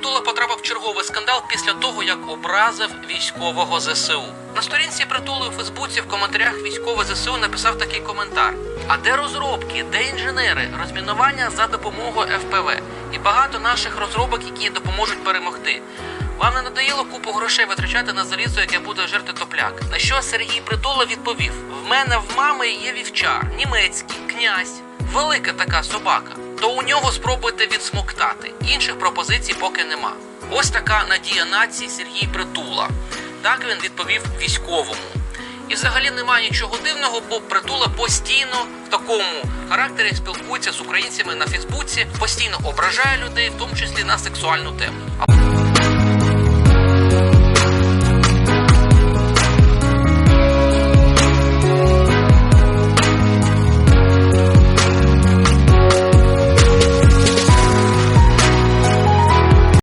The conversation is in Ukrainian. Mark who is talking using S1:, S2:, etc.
S1: Притула потрапив в черговий скандал після того, як образив військового ЗСУ. На сторінці притули у Фейсбуці в коментарях військовий ЗСУ написав такий коментар: А де розробки, де інженери, розмінування за допомогою ФПВ і багато наших розробок, які допоможуть перемогти. Вам не надоїло купу грошей витрачати на залізо, яке буде жерти топляк. На що Сергій Притула відповів: В мене в мами є вівчар, німецький, князь, велика така собака. То у нього спробуйте відсмоктати. Інших пропозицій поки нема. Ось така надія нації Сергій Притула. Так він відповів військовому. І взагалі немає нічого дивного, бо притула постійно в такому характері спілкується з українцями на Фейсбуці, постійно ображає людей, в тому числі на сексуальну тему.